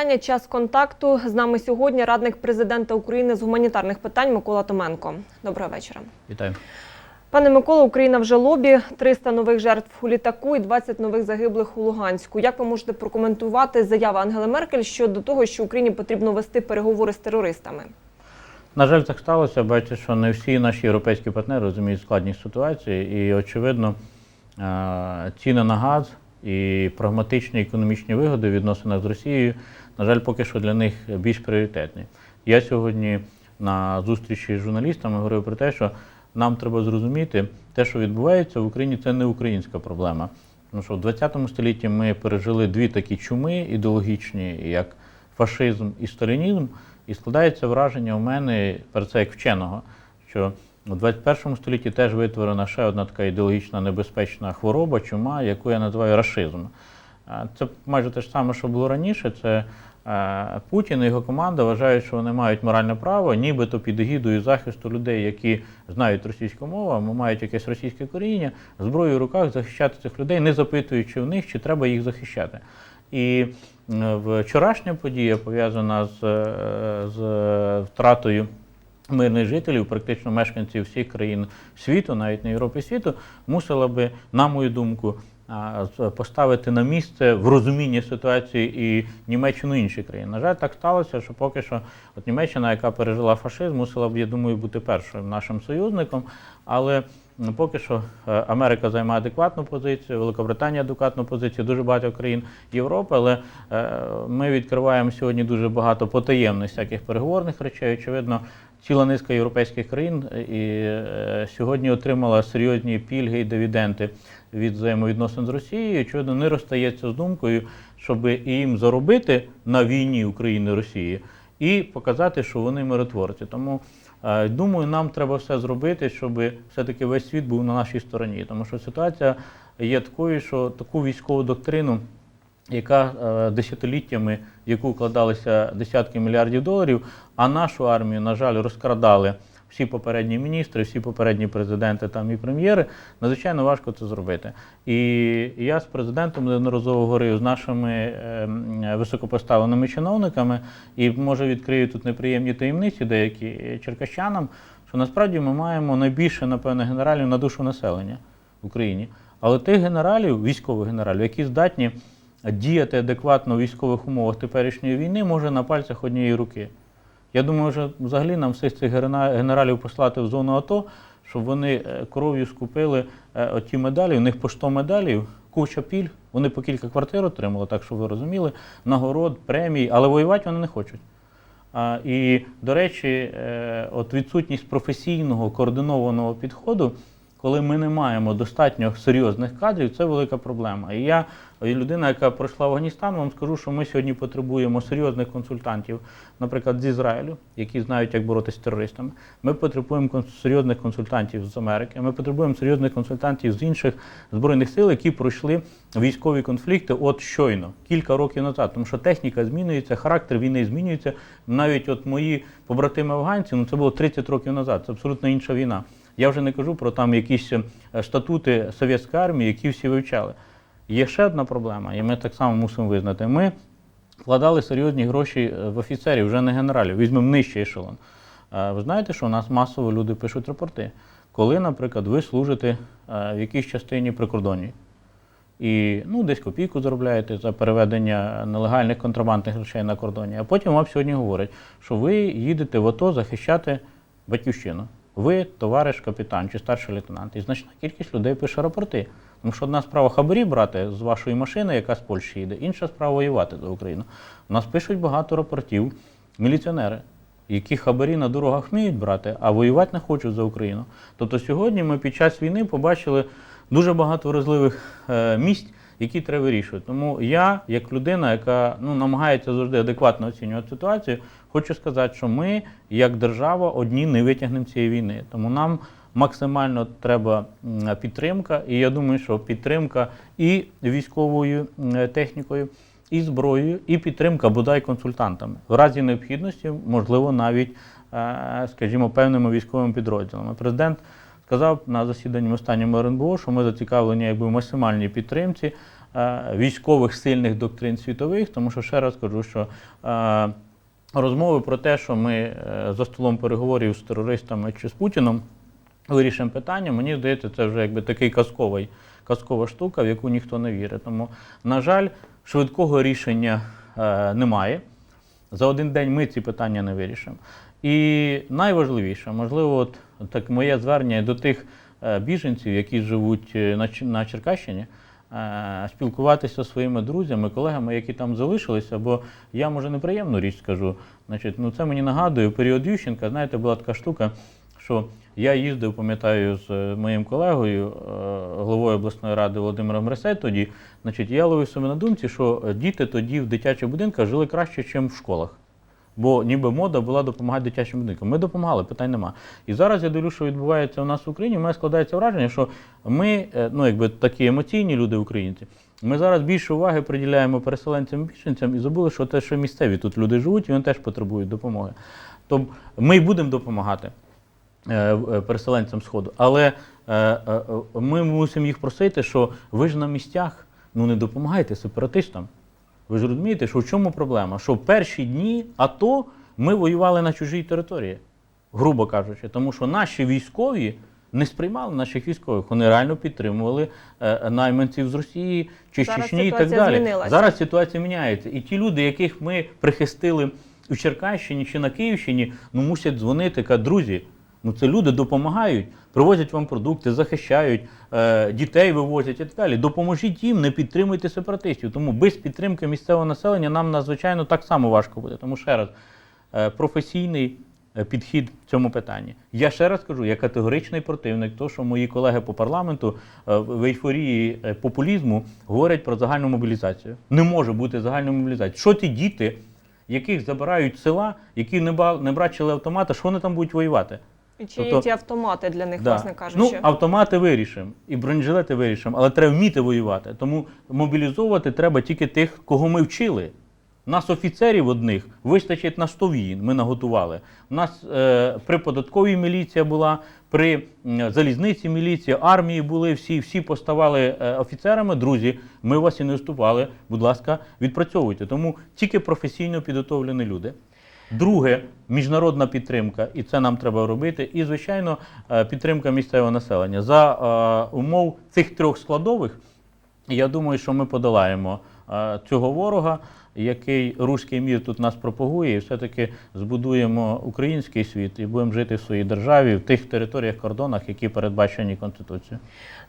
Мої вітання. Час контакту з нами сьогодні радник президента України з гуманітарних питань Микола Томенко. Доброго вечора. Вітаю. Пане Микола, Україна в жалобі, 300 нових жертв у літаку і 20 нових загиблих у Луганську. Як ви можете прокоментувати заяви Ангели Меркель щодо того, що Україні потрібно вести переговори з терористами? На жаль, так сталося. Бачите, що не всі наші європейські партнери розуміють складність ситуації, і очевидно, ціни на газ і прагматичні економічні вигоди в відносинах з Росією, на жаль, поки що для них більш пріоритетні. Я сьогодні на зустрічі з журналістами говорив про те, що нам треба зрозуміти, те, що відбувається в Україні, це не українська проблема. Тому що в 20 столітті ми пережили дві такі чуми ідеологічні, як фашизм і сталінізм, і складається враження у мене про це як вченого, що у 21 столітті теж витворена ще одна така ідеологічна небезпечна хвороба, чума, яку я називаю рашизм. Це майже те ж саме, що було раніше. Це Путін і його команда вважають, що вони мають моральне право, нібито під егідою захисту людей, які знають російську мову, мають якесь російське коріння, зброєю в руках захищати цих людей, не запитуючи в них, чи треба їх захищати. І е, вчорашня подія пов'язана з, е, з втратою мирних жителів, практично мешканців всіх країн світу, навіть не Європи світу, мусила би, на мою думку, поставити на місце в розумінні ситуації і Німеччину і інші країни. На жаль, так сталося, що поки що от Німеччина, яка пережила фашизм, мусила б, я думаю, бути першим нашим союзником. Але поки що е, Америка займає адекватну позицію, Великобританія адекватну позицію, дуже багато країн Європи, але е, ми відкриваємо сьогодні дуже багато потаємних всяких переговорних речей. Очевидно, ціла низка європейських країн е, і е, сьогодні отримала серйозні пільги і дивіденди від взаємовідносин з Росією. Очевидно, не розстається з думкою, щоб і їм заробити на війні України Росії і показати, що вони миротворці. Тому е, думаю, нам треба все зробити, щоб все-таки весь світ був на нашій стороні. Тому що ситуація є такою, що таку військову доктрину яка е, десятиліттями, в яку вкладалися десятки мільярдів доларів, а нашу армію, на жаль, розкрадали всі попередні міністри, всі попередні президенти там і прем'єри. Надзвичайно важко це зробити. І я з президентом неодноразово говорив з нашими е, високопоставленими чиновниками, і може відкрию тут неприємні таємниці деякі черкащанам, що насправді ми маємо найбільше, напевно, генералів на душу населення в Україні. Але тих генералів, військових генералів, які здатні діяти адекватно в військових умовах теперішньої війни, може на пальцях однієї руки. Я думаю, що взагалі нам всіх цих генералів послати в зону АТО, щоб вони е, кров'ю скупили е, оті медалі, у них по 100 медалів, куча пільг, вони по кілька квартир отримали, так що ви розуміли, нагород, премій, але воювати вони не хочуть. А, і, до речі, е, от відсутність професійного координованого підходу, коли ми не маємо достатньо серйозних кадрів, це велика проблема. І я, людина, яка пройшла в Афганістан, вам скажу, що ми сьогодні потребуємо серйозних консультантів, наприклад, з Ізраїлю, які знають, як боротися з терористами. Ми потребуємо серйозних консультантів з Америки. Ми потребуємо серйозних консультантів з інших збройних сил, які пройшли військові конфлікти от щойно, кілька років назад. Тому що техніка змінюється, характер війни змінюється. Навіть от мої побратими афганці, ну це було 30 років назад. Це абсолютно інша війна. Я вже не кажу про там якісь е, статути совєтської армії, які всі вивчали. Є ще одна проблема, і ми так само мусимо визнати. Ми вкладали серйозні гроші е, в офіцерів, вже не генералів, візьмемо нижчий ешелон. Е, Ви знаєте, що у нас масово люди пишуть рапорти. Коли, наприклад, ви служите в якійсь частині прикордонній, і ну, десь копійку заробляєте за переведення нелегальних контрабандних речей на кордоні, а потім вам сьогодні говорять, що ви їдете в АТО захищати батьківщину. Ви, товариш капітан чи старший лейтенант, і значна кількість людей пише рапорти. Тому що одна справа хабарі брати з вашої машини, яка з Польщі їде, інша справа воювати за Україну. У нас пишуть багато рапортів міліціонери, які хабарі на дорогах вміють брати, а воювати не хочуть за Україну. Тобто сьогодні ми під час війни побачили дуже багато вразливих е, місць, які треба вирішувати. Тому я, як людина, яка ну, намагається завжди адекватно оцінювати ситуацію, хочу сказати, що ми, як держава, одні не витягнемо цієї війни. Тому нам максимально треба підтримка, і я думаю, що підтримка і військовою технікою, і зброєю, і підтримка бодай консультантами. В разі необхідності, можливо, навіть, е, скажімо, певними військовими підрозділами. Президент сказав на засіданні останньому РНБО, що ми зацікавлені якби максимальній підтримці е, військових сильних доктрин світових, тому що ще раз кажу, що е, розмови про те, що ми е, за столом переговорів з терористами чи з Путіном вирішимо питання, мені здається, це вже якби такий казковий, казкова штука, в яку ніхто не вірить. Тому, на жаль, швидкого рішення е, немає. За один день ми ці питання не вирішимо. І найважливіше, можливо, от так моє звернення до тих е, біженців, які живуть е, на, Черкащині, спілкуватися зі своїми друзями, колегами, які там залишилися, бо я може неприємну річ скажу. Значить, ну це мені нагадує період Ющенка. Знаєте, була така штука, що я їздив, пам'ятаю, з е, моїм колегою, е, головою обласної ради Володимиром Ресет тоді. Значить, я ловив себе на думці, що е, діти тоді в дитячих будинках жили краще, ніж в школах. Бо ніби мода була допомагати дитячим будинкам. Ми допомагали, питань нема. І зараз я дивлюся, що відбувається у нас в Україні. У мене складається враження, що ми, е, ну якби такі емоційні люди, українці, ми зараз більше уваги приділяємо переселенцям і біженцям і забули, що те, що місцеві тут люди живуть, і вони теж потребують допомоги. Тобто ми й будемо допомагати е, е, переселенцям Сходу. Але ми мусимо їх просити, що ви ж на місцях ну не допомагайте сепаратистам. Ви ж розумієте, що в чому проблема? Що в перші дні АТО ми воювали на чужій території, грубо кажучи, тому що наші військові не сприймали наших військових, вони реально підтримували е, найманців з Росії чи Зараз Чечні і так далі. змінилася. Зараз ситуація міняється. І ті люди, яких ми прихистили у Черкащині чи на Київщині, ну мусять дзвонити, кажуть, друзі. Ну це люди допомагають, привозять вам продукти, захищають, е, дітей вивозять і так далі. Допоможіть їм, не підтримуйте сепаратистів. Тому без підтримки місцевого населення нам надзвичайно так само важко буде. Тому ще раз, е, професійний е, підхід в цьому питанні. Я ще раз кажу, я категоричний противник того, що мої колеги по парламенту е, в ейфорії е, популізму говорять про загальну мобілізацію. Не може бути загальної мобілізації. Що ті діти, яких забирають села, які не, ба- не бачили автомата, що вони там будуть воювати? І чи Тобто- є ті автомати для них, власне кажучи? Ну, автомати вирішимо, і бронежилети вирішимо, але треба вміти воювати. Тому мобілізовувати треба тільки тих, кого ми вчили. У нас офіцерів одних вистачить на 100 війн, ми наготували. У нас е, при податковій міліція була, при залізниці міліція, армії були, всі, всі поставали е, офіцерами. Друзі, ми вас і не вступали. Будь ласка, відпрацьовуйте. Тому тільки професійно підготовлені люди. Друге, міжнародна підтримка, і це нам треба робити. І, звичайно, е, підтримка місцевого населення. За е, умов цих трьох складових, я думаю, що ми подолаємо е, цього ворога, який руський мір тут нас пропагує, і все-таки збудуємо український світ і будемо жити в своїй державі, в тих територіях, кордонах, які передбачені Конституцією.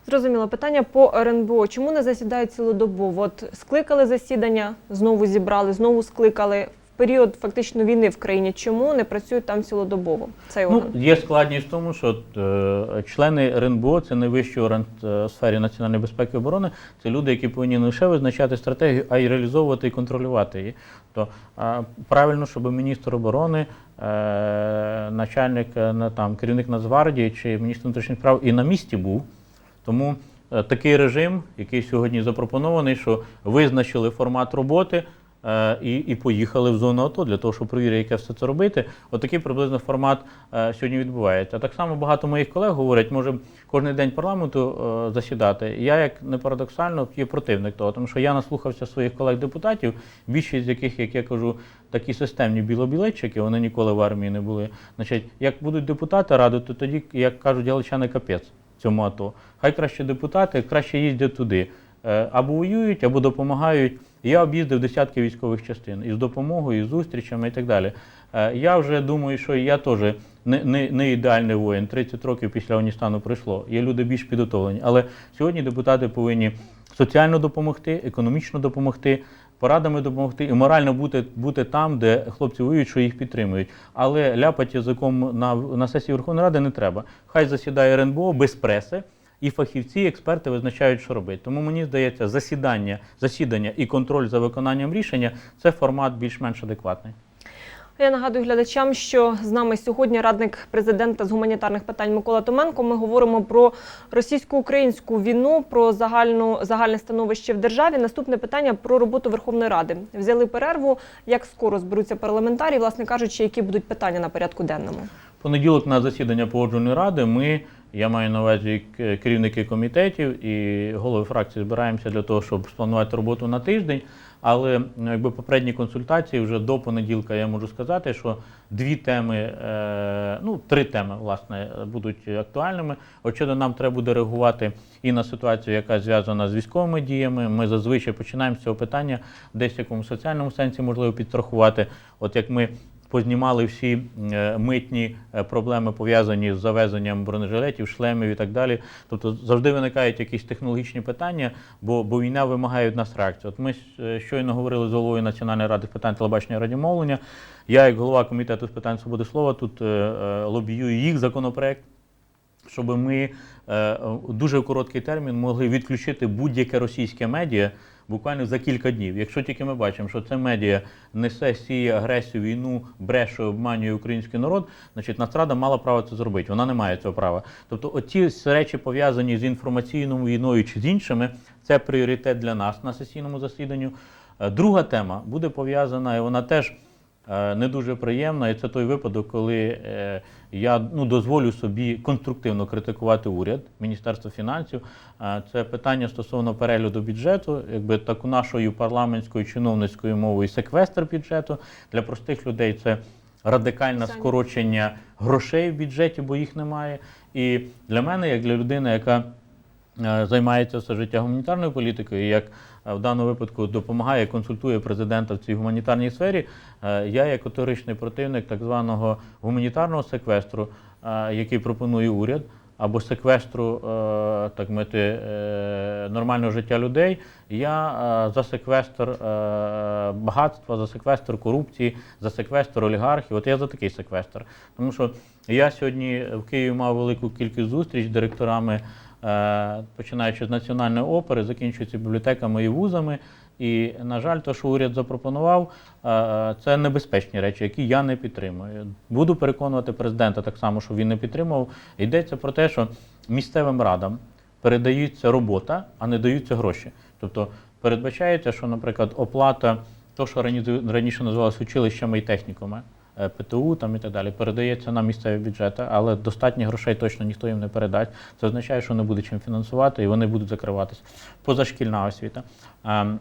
Зрозуміло. Питання по РНБО. Чому не засідають цілодобово? От скликали засідання, знову зібрали, знову скликали. Період фактично війни в країні. Чому не працюють там цілодобово? Цей Ну, є складність в тому, що е, члени РНБО це найвищий орган е, в сфері національної безпеки і оборони. Це люди, які повинні не лише визначати стратегію, а й реалізовувати і контролювати її. То е, правильно, щоб міністр оборони, е, начальник е, на там керівник Нацгвардії чи міністр внутрішніх справ і на місці був. Тому такий режим, який сьогодні запропонований, що визначили формат роботи. Е, І, і поїхали в зону АТО для того, щоб перевірити, яке все це робити. Отакий приблизно формат е, сьогодні відбувається. Так само багато моїх колег говорять, може кожен день парламенту е, засідати. Я, як не парадоксально, є противник того, тому що я наслухався своїх колег-депутатів, більшість з яких, як я кажу, такі системні білобілетчики, вони ніколи в армії не були. Значить, як будуть депутати радити, тоді, як кажуть галичани, капець цьому АТО. Хай краще депутати краще їздять туди. Або воюють, або допомагають. Я об'їздив десятки військових частин із допомогою, із зустрічами і так далі. Е, Я вже думаю, що я теж не, не, не ідеальний воїн. 30 років після Афганістану пройшло. Є люди більш підготовлені. Але сьогодні депутати повинні соціально допомогти, економічно допомогти, порадами допомогти і морально бути, бути там, де хлопці воюють, що їх підтримують. Але ляпати язиком на, на сесії Верховної Ради не треба. Хай засідає РНБО без преси. І фахівці, експерти визначають, що робити. Тому мені здається, засідання, засідання і контроль за виконанням рішення це формат більш-менш адекватний. Я нагадую глядачам, що з нами сьогодні радник президента з гуманітарних питань Микола Томенко. Ми говоримо про російсько-українську війну, про загальну загальне становище в державі. Наступне питання про роботу Верховної Ради. Взяли перерву. Як скоро зберуться парламентарі, власне кажучи, які будуть питання на порядку денному? Понеділок на засідання погоджувальної ради ми Я маю на увазі керівники комітетів і голови фракції збираємося для того, щоб спланувати роботу на тиждень. Але якби попередні консультації вже до понеділка я можу сказати, що дві теми, е, ну три теми, власне, будуть актуальними. Очевидно, нам треба буде реагувати і на ситуацію, яка зв'язана з військовими діями. Ми зазвичай починаємо з цього питання десь в якомусь соціальному сенсі можливо підстрахувати. От як ми познімали всі е, митні е, проблеми пов'язані з завезенням бронежилетів, шлемів і так далі. Тобто завжди виникають якісь технологічні питання, бо, бо війна вимагає від нас реакції. От ми е, щойно говорили з головою Національної ради з питань телебачення і радіомовлення. Я, як голова комітету з питань свободи слова, тут лобіюю їх законопроект. Щоб ми дуже короткий термін могли відключити будь-яке російське медіа буквально за кілька днів. Якщо тільки ми бачимо, що це медіа несе сіє агресію, війну, бреше, обманює український народ, значить Нацрада мала право це зробити. Вона не має цього права. Тобто, оці речі пов'язані з інформаційною війною чи з іншими, це пріоритет для нас на сесійному засіданні. Е, Друга тема буде пов'язана, і вона теж не дуже приємна. І це той випадок, коли е, я ну, дозволю собі конструктивно критикувати уряд, Міністерство фінансів. Е, Це питання стосовно перегляду бюджету, якби таку нашою парламентською чиновницькою мовою секвестр бюджету. Для простих людей це радикальне скорочення грошей в бюджеті, бо їх немає. І для мене, як для людини, яка е, займається все життя гуманітарною політикою, як е, в даному випадку допомагає, консультує президента в цій гуманітарній сфері. е, Я як категоричний противник так званого гуманітарного секвестру, е, який пропонує уряд, або секвестру е, так мити е, нормального життя людей. Я е, за секвестр е, багатства, за секвестр корупції, за секвестр олігархів. От я за такий секвестр. Тому що я сьогодні в Києві мав велику кількість зустріч з директорами, е, починаючи з національної опери, закінчуючи бібліотеками і вузами. І, на жаль, те, що уряд запропонував, е, це небезпечні речі, які я не підтримую. Буду переконувати президента так само, що він не підтримував. Йдеться про те, що місцевим радам передаються робота, а не даються гроші. Тобто передбачається, що, наприклад, оплата, то, що рані- раніше називалося училищами і техніками, е, ПТУ там і так далі, передається на місцеві бюджети, але достатньо грошей точно ніхто їм не передасть. Це означає, що не буде чим фінансувати, і вони будуть закриватися. Позашкільна освіта. Ем,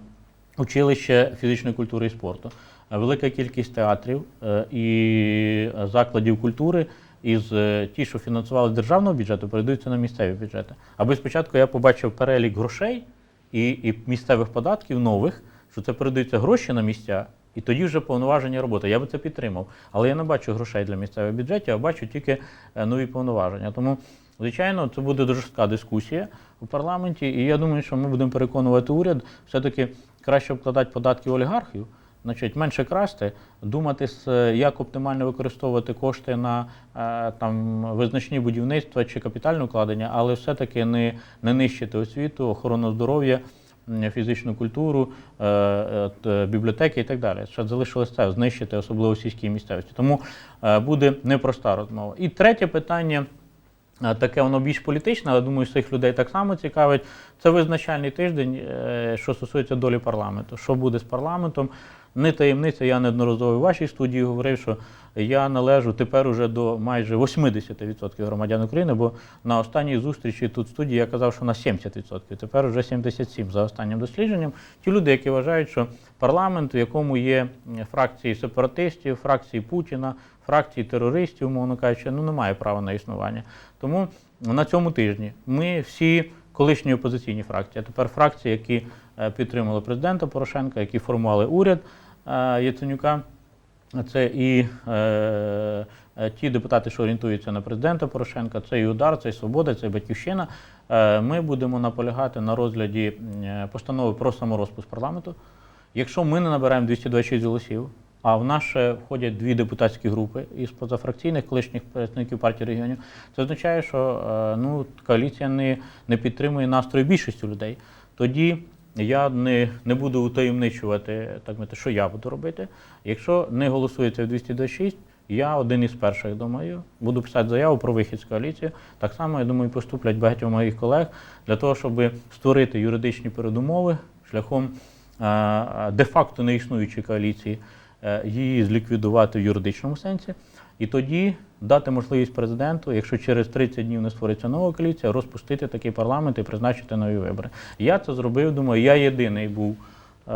Училище фізичної культури і спорту. Е, Велика кількість театрів е, і закладів культури із е, ті, що фінансували з державного бюджету, передаються на місцеві бюджети. Аби спочатку я побачив перелік грошей і, і місцевих податків нових, що це передаються гроші на місця, і тоді вже повноваження роботи. Я би це підтримав. Але я не бачу грошей для місцевих бюджетів, а бачу тільки е, нові повноваження. Тому, звичайно, це буде дуже жорстка дискусія у парламенті, і я думаю, що ми будемо переконувати уряд все-таки краще вкладати податки олігархів. Значить, менше красти, думати, як оптимально використовувати кошти на е, там визначні будівництва чи капітальне вкладення, але все-таки не, не нищити освіту, охорону здоров'я, фізичну культуру, е, е, бібліотеки і так далі. Що залишилось це знищити, особливо в сільській місцевості. Тому е, буде непроста розмова. І третє питання. Таке воно більш політичне, але думаю, цих людей так само цікавить. Це визначальний тиждень, що стосується долі парламенту. Що буде з парламентом? Не таємниця, я неодноразово в вашій студії говорив, що я належу тепер уже до майже 80% громадян України, бо на останній зустрічі тут в студії я казав, що на 70%. Тепер вже 77% за останнім дослідженням. Ті люди, які вважають, що парламент, в якому є фракції сепаратистів, фракції Путіна, фракції терористів, умовно кажучи, ну немає права на існування. Тому на цьому тижні ми всі колишні опозиційні фракції, а тепер фракції, які підтримали президента Порошенка, які формували уряд е, Яценюка. Це і е, е, ті депутати, що орієнтуються на президента Порошенка, це і удар, це і свобода, це і батьківщина. Е, ми будемо наполягати на розгляді е, постанови про саморозпуск парламенту. Якщо ми не набираємо 226 голосів, а в нас ще входять дві депутатські групи із позафракційних колишніх представників партії регіонів, це означає, що е, ну, коаліція не, не підтримує настрої більшості людей. Тоді я не, не буду утаємничувати, так мати, що я буду робити. Якщо не голосується в 226, я один із перших, думаю, буду писати заяву про вихід з коаліції. Так само, я думаю, поступлять багатьох моїх колег для того, щоб створити юридичні передумови шляхом де-факто неіснуючої коаліції, е, її зліквідувати в юридичному сенсі. І тоді дати можливість президенту, якщо через 30 днів не створиться нова коаліція, розпустити такий парламент і призначити нові вибори. Я це зробив, думаю, я єдиний був е,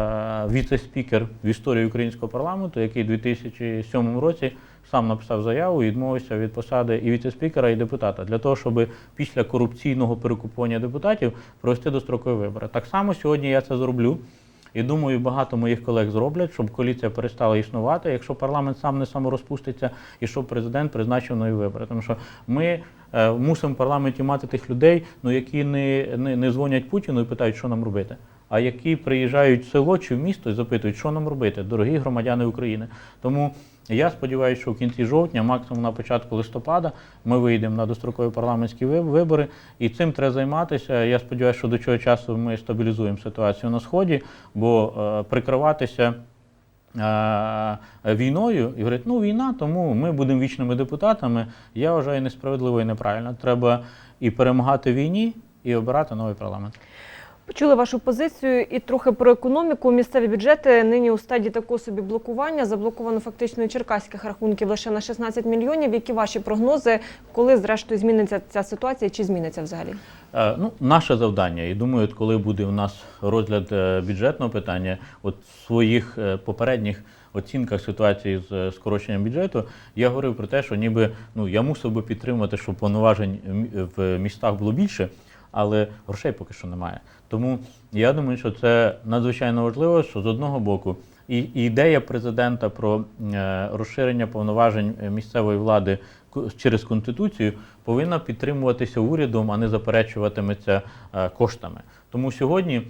віце-спікер в історії українського парламенту, який у 2007 році сам написав заяву і відмовився від посади і віце-спікера, і депутата для того, щоб після корупційного перекупування депутатів провести дострокові вибори. Так само сьогодні я це зроблю. І думаю, багато моїх колег зроблять, щоб коаліція перестала існувати, якщо парламент сам не саморозпуститься, і щоб президент призначив нові вибори. Тому що ми е, мусимо в парламенті мати тих людей, ну які не, не, не дзвонять Путіну і питають, що нам робити. А які приїжджають в село чи в місто і запитують, що нам робити, дорогі громадяни України. Тому я сподіваюся, що в кінці жовтня, максимум на початку листопада, ми вийдемо на дострокові парламентські вибори, і цим треба займатися. Я сподіваюся, що до цього часу ми стабілізуємо ситуацію на сході, бо е, прикриватися. е, Війною і говорить, ну війна, тому ми будемо вічними депутатами. Я вважаю несправедливо і неправильно. Треба і перемагати війні, і обирати новий парламент. Почули вашу позицію і трохи про економіку. Місцеві бюджети нині у стадії такого собі блокування. Заблоковано фактично черкаських рахунків лише на 16 мільйонів. Які ваші прогнози, коли зрештою зміниться ця ситуація, чи зміниться взагалі? Е, Ну, наше завдання, і думаю, коли буде у нас розгляд е, бюджетного питання, от своїх е, попередніх оцінках ситуації з е, скороченням бюджету, я говорив про те, що ніби ну я мусив би підтримувати, щоб повноважень в містах було більше, але грошей поки що немає. Тому я думаю, що це надзвичайно важливо, що з одного боку. І ідея президента про е, розширення повноважень е, місцевої влади через конституцію повинна підтримуватися урядом, а не заперечуватиметься е, коштами. Тому сьогодні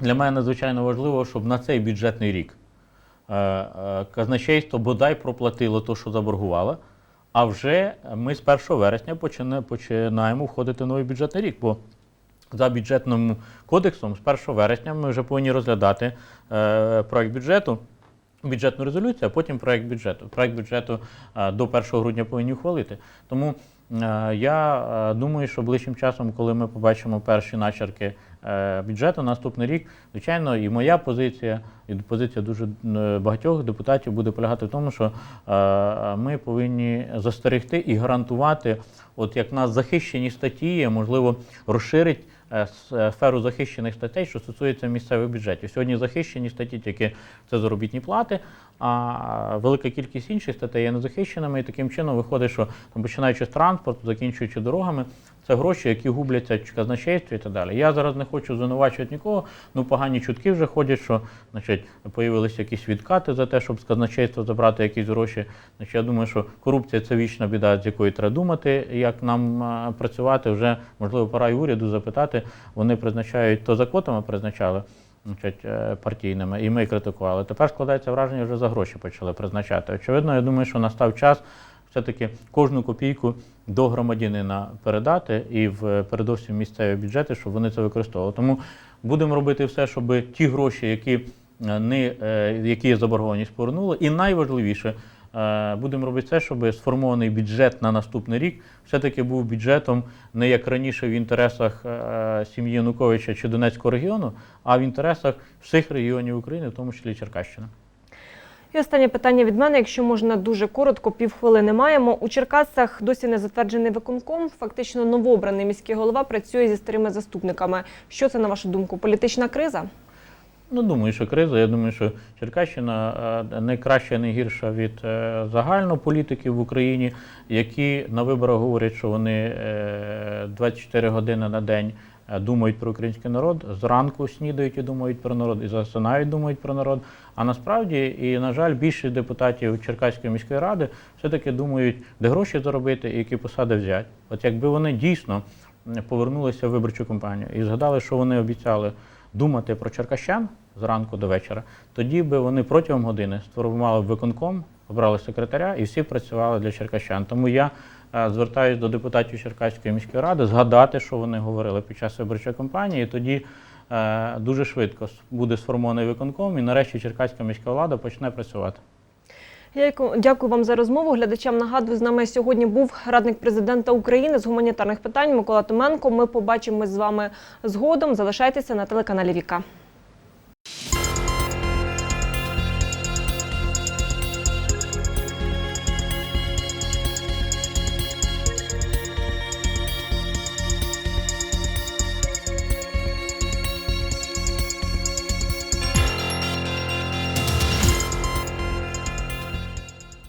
для мене надзвичайно важливо, щоб на цей бюджетний рік казначейство бодай проплатило те, що заборгувало. А вже ми з 1 вересня почина- починаємо входити в новий бюджетний рік. Бо за бюджетним кодексом з 1 вересня ми вже повинні розглядати е, проект бюджету, бюджетну резолюцію, а потім проект бюджету. Проект бюджету е, до 1 грудня повинні ухвалити. Тому я е, думаю, що ближчим часом, коли ми побачимо перші начерки е, бюджету наступний рік, звичайно, і моя позиція, і позиція дуже е, багатьох депутатів буде полягати в тому, що е, ми повинні застерегти і гарантувати, от як нас захищені статті, можливо, розширить е, е, сферу захищених статей, що стосується місцевих бюджетів. Сьогодні захищені статті тільки це заробітні плати, а велика кількість інших статей є незахищеними, і таким чином виходить, що там, починаючи з транспорту, закінчуючи дорогами, це гроші, які губляться в казначействі і так далі. Я зараз не хочу звинувачувати нікого, ну погані чутки вже ходять, що значить, появилися якісь відкати за те, щоб з казначейства забрати якісь гроші. Значить, я думаю, що корупція це вічна біда, з якою треба думати, як нам а, працювати. Вже можливо пора і уряду запитати. Вони призначають то за квотами призначали. Значить, е, партійними, і ми критикували. Тепер складається враження, вже за гроші почали призначати. Очевидно, я думаю, що настав час все-таки кожну копійку до громадянина передати і в передовсім місцеві бюджети, щоб вони це використовували. Тому будемо робити все, щоб ті гроші, які е, не е, які заборгованість, повернули. І найважливіше, е, будемо робити все, щоб сформований бюджет на наступний рік все-таки був бюджетом не як раніше в інтересах е, сім'ї Януковича чи Донецького регіону, а в інтересах всіх регіонів України, в тому числі і Черкащини. І останнє питання від мене, якщо можна дуже коротко, півхвилини маємо. У Черкасах досі не затверджений виконком. Фактично новообраний міський голова працює зі старими заступниками. Що це на вашу думку? Політична криза? Ну, думаю, що криза. Я думаю, що Черкащина не краща, не гірша від е, загально політиків в Україні, які на виборах говорять, що вони е, 24 години на день думають про український народ, зранку снідають і думають про народ, і засинають, думають про народ. А насправді, і на жаль, більшість депутатів Черкаської міської ради все-таки думають, де гроші заробити і які посади взяти. От якби вони дійсно повернулися в виборчу кампанію і згадали, що вони обіцяли думати про черкащан зранку до вечора, тоді би вони протягом години сформували виконком, обрали секретаря і всі працювали для черкащан. Тому я е, звертаюся до депутатів Черкаської міської ради згадати, що вони говорили під час виборчої кампанії. І тоді е, дуже швидко буде сформований виконком, і нарешті черкаська міська влада почне працювати. Я дякую вам за розмову. Глядачам нагадую, з нами сьогодні був радник президента України з гуманітарних питань Микола Томенко. Ми побачимось з вами згодом. Залишайтеся на телеканалі Віка.